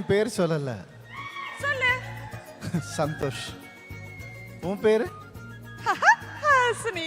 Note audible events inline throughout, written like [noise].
என் பேர் சொல்லல. சொல்லு. [laughs] சந்தோஷ். உன் பேரு? Haasini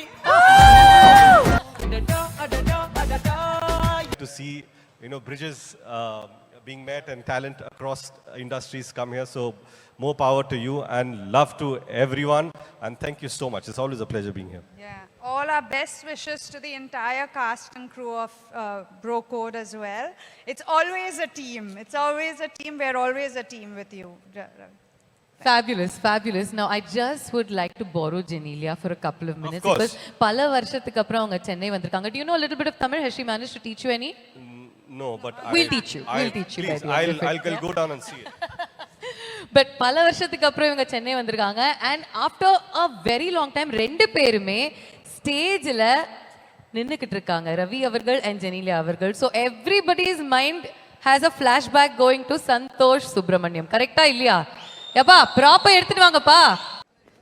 to see you know bridges uh, being met and talent across industries come here. So more power to you and love to everyone. And thank you so much. It's always a pleasure being here. Yeah. All our best wishes to the entire cast and crew of uh, Bro Code as well. It's always a team. It's always a team. We're always a team with you. Uh, fabulous, fabulous. Now, I just would like to borrow Janelia for a couple of minutes. Of course. Because Pala Varshathikapra, Chennai vandirukanga. Do you know a little bit of Tamil? Has she managed to teach you any? Mm. No but We'll I, teach you. I'll, We'll teach you, please, Betty. I'll. I'll, I'll go down and see it. [laughs] But பல வருஷத்துக்கு அப்புறம் இவங்க சென்னை வந்திருக்காங்க. And after a very long time ரெண்டு பேருமே ஸ்டேஜில் நின்றுக்கிட்டு இருக்காங்க. ரவி அவர்கள் அண்ட் ஜெனிலியா அவர்கள். So everybody's mind has a flashback going to Santhosh Subramaniam. கரெக்டா இல்லையா? எப்பா ப்ராப்பர் எடுத்துட்டு வாங்கப்பா.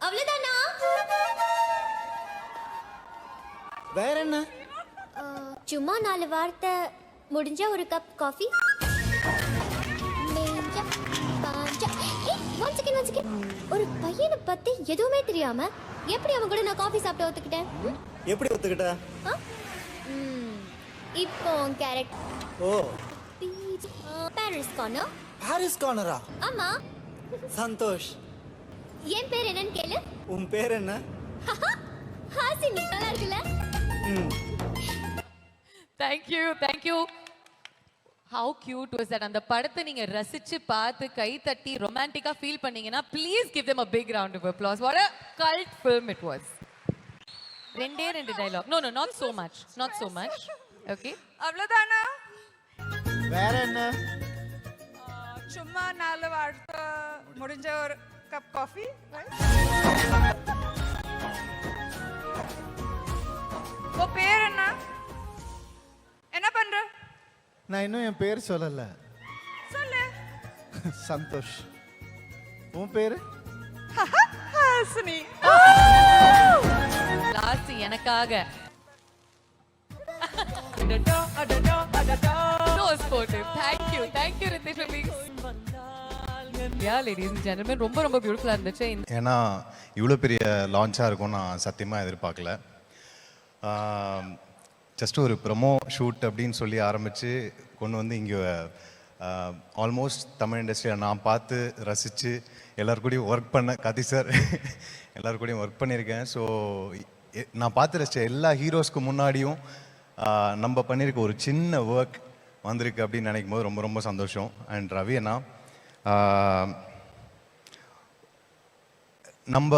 அவ்வளவுதானா? வேற என்ன? சும்மா நாலு வார்த்தை முடிஞ்சா ஒரு கப் காஃபி. ஒரு பையனை பத்தி எதுவுமே தெரியாம எப்படி அவன் கூட நான் காஃபி சாப்பிட்டு ஒத்துக்கிட்டேன்? ம்? எப்படி ஒத்துக்கிட்ட? ஆ? ம், இப்போ கேரட் ஓ. பாரிஸ் கார்னர் பாரிஸ் கார்னரா ஆமா. சந்தோஷ். என் பேர் என்னன்னு கேளு. உன் பேர் என்ன? ஹாசினி. நல்லா இருக்குல்ல? ம். Thank you thank you how cute was that அந்த படத்தை நீங்க ரசிச்சு பார்த்து கை தட்டி ரொமான்டிக்கா ஃபீல் பண்ணீங்கன்னா please give them a big round of applause. What a cult film it was. ரெண்டே ரெண்டு dialogue no no not so much. Not so much. Okay. அவ்வளவுதானா? வேற என்ன? சும்மா நாலு வார்த்தை முடிஞ்ச ஒரு கப் காஃபி நான் இன்னும் என் பேர் சொல்லல. சொல்லு. [laughs] சந்தோஷ். உன் பேரு? ஹாசினி லாஸ்ட் எனக்காக. Thank you. Thank you ரொம்ப ரொம்ப பியூட்டிஃபுல்லா இருந்துச்சு. ஏன்னா இவ்வளோ பெரிய லான்ச்சாக இருக்கும் நான் சத்தியமாக எதிர்பார்க்கல. ஜஸ்ட் ஒரு ப்ரொமோ ஷூட் அப்படின்னு சொல்லி ஆரம்பித்து கொண்டு வந்து இங்கே ஆல்மோஸ்ட் தமிழ் இண்டஸ்ட்ரியில் நான் பார்த்து ரசித்து எல்லார் கூடயும் ஒர்க் பண்ண கதி சார் எல்லார் கூடயும் ஒர்க் பண்ணியிருக்கேன். ஸோ நான் பார்த்து ரசித்த எல்லா ஹீரோஸ்க்கு முன்னாடியும் நம்ம பண்ணியிருக்க ஒரு சின்ன ஒர்க் வந்திருக்கு அப்படின்னு நினைக்கும் போது ரொம்ப ரொம்ப சந்தோஷம். அண்ட் ரவி அண்ணா நம்ம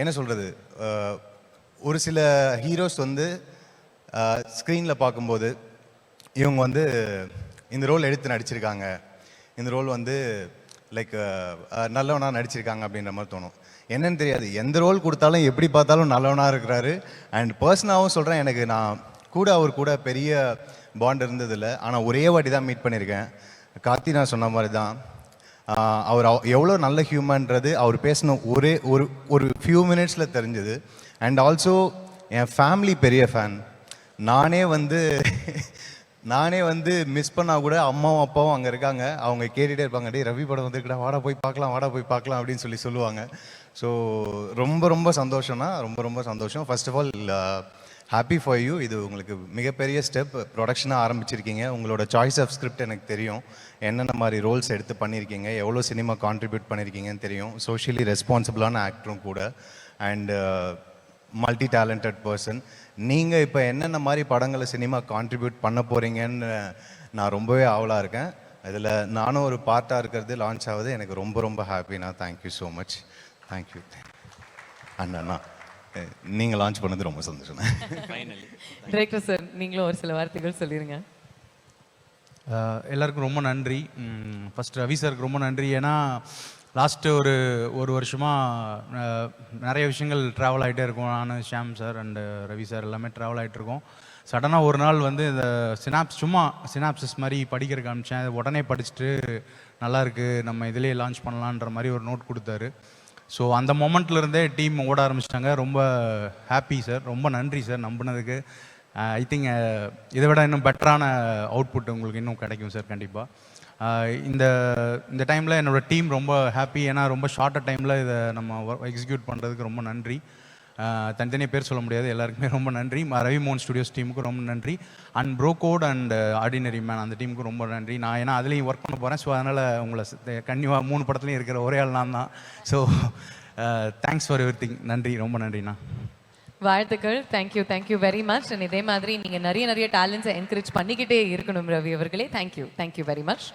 என்ன சொல்கிறது ஒரு சில ஹீரோஸ் வந்து ஸ்க்ரீனில் பார்க்கும்போது இவங்க வந்து இந்த ரோல் எடுத்து நடிச்சிருக்காங்க. இந்த ரோல் வந்து லைக் நல்லவனாக நடிச்சிருக்காங்க அப்படின்ற மாதிரி தோணும். என்னன்னு தெரியாது. எந்த ரோல் கொடுத்தாலும் எப்படி பார்த்தாலும் நல்லவனாக இருக்கிறாரு. அண்ட் பர்சனாகவும் சொல்கிறேன் எனக்கு நான் கூட அவர் கூட பெரிய பாண்ட் இருந்ததில்லை. ஆனால் ஒரே வாட்டி தான் மீட் பண்ணியிருக்கேன். கார்த்தி நான் சொன்ன மாதிரி தான். அவர் எவ்வளோ நல்ல ஹியூமன்றது அவர் பேசின ஒரே ஒரு ஒரு ஃபியூ மினிட்ஸில் தெரிஞ்சது. அண்ட் ஆல்சோ என் ஃபேமிலி பெரிய ஃபேன் நானே வந்து நானே வந்து மிஸ் பண்ணால் கூட அம்மாவும் அப்பாவும் அங்கே இருக்காங்க. அவங்க கேட்டுகிட்டே இருப்பாங்க டே ரவி படம் வந்துருக்கடா வாடா போய் பார்க்கலாம் வாடா போய் பார்க்கலாம் அப்படின்னு சொல்லி சொல்லுவாங்க. ஸோ ரொம்ப ரொம்ப சந்தோஷம்னா ரொம்ப ரொம்ப சந்தோஷம். First of all happy for you இது உங்களுக்கு மிகப்பெரிய ஸ்டெப் ப்ரொடக்ஷனாக ஆரம்பிச்சிருக்கீங்க. உங்களோட சாய்ஸ் ஆஃப் ஸ்கிரிப்ட் எனக்கு தெரியும். என்னென்ன மாதிரி ரோல்ஸ் எடுத்து பண்ணியிருக்கீங்க எவ்வளோ சினிமா கான்ட்ரிபியூட் பண்ணியிருக்கீங்கன்னு தெரியும். சோஷியலி ரெஸ்பான்சிபிளான ஆக்டரும் கூட. அண்ட் மல்டி டேலண்டட் பர்சன் நீங்கள் இப்போ என்னென்ன மாதிரி படங்களை சினிமா கான்ட்ரிபியூட் பண்ண போகிறீங்கன்னு நான் ரொம்பவே ஆவலாக இருக்கேன். இதில் நானும் ஒரு பார்ட்டாக இருக்கிறது லான்ச் ஆகுது. எனக்கு ரொம்ப ரொம்ப ஹாப்பிண்ணா thank you so much thank you அண்ணா நீங்கள் லான்ச் பண்ணது ரொம்ப சந்தோஷம். டிரெக்டர் சார் நீங்களும் ஒரு சில வார்த்தைகள் சொல்லிருங்க. அஹ் எல்லாருக்கும் ரொம்ப நன்றி. ஃபஸ்ட் ரவி சாருக்கு ரொம்ப நன்றி. ஏன்னா லாஸ்ட்டு ஒரு ஒரு வருஷமாக நிறைய விஷயங்கள் ட்ராவல் ஆகிட்டே இருக்கும். நான் Sham sir and Ravi sir எல்லாமே ட்ராவல் ஆகிட்டு இருக்கோம். சடனாக ஒரு நாள் வந்து இந்த சினாப்ஸ் சும்மா சினாப்சஸ் மாதிரி படிக்கிறதுக்கு அனுப்பிச்சேன் அதை உடனே படிச்சுட்டு நல்லாயிருக்கு நம்ம இதிலேயே லான்ச் பண்ணலான்ற மாதிரி ஒரு நோட் கொடுத்தாரு. ஸோ அந்த மொமெண்ட்லேருந்தே டீம் ஓட ஆரம்பிச்சிட்டாங்க. ரொம்ப ஹாப்பி சார் ரொம்ப நன்றி சார் நம்பினதுக்கு. ஐ திங்க் இதை விட இன்னும் பெட்டரான அவுட்புட் உங்களுக்கு இன்னும் கிடைக்கும் சார் கண்டிப்பாக இந்த இந்த டைமில் என்னோட டீம் ரொம்ப ஹாப்பி ஏன்னா ரொம்ப ஷார்ட்டாக டைமில் இதை நம்ம எக்ஸிக்யூட் பண்ணுறதுக்கு ரொம்ப நன்றி. தனித்தனியாக பேர் சொல்ல முடியாது. எல்லாருக்குமே ரொம்ப நன்றி. ரவி மோகன் ஸ்டுடியோஸ் டீமுக்கு ரொம்ப நன்றி. And Brocode and ordinary man அந்த டீமுக்கு ரொம்ப நன்றி. நான் ஏன்னா அதுலேயும் ஒர்க் பண்ண போகிறேன் ஸோ அதனால் உங்களை கன்னிவாக மூணு படத்துலையும் இருக்கிற ஒரே ஆள் நான் தான். So thanks for everything நன்றி. ரொம்ப நன்றிண்ணா. வாழ்த்துக்கள். Thank you thank you very much and இதே மாதிரி நீங்கள் நிறைய நிறைய டேலண்ட்ஸை என்கரேஜ் பண்ணிக்கிட்டே இருக்கணும் ரவி அவர்களே. Thank you thank you very much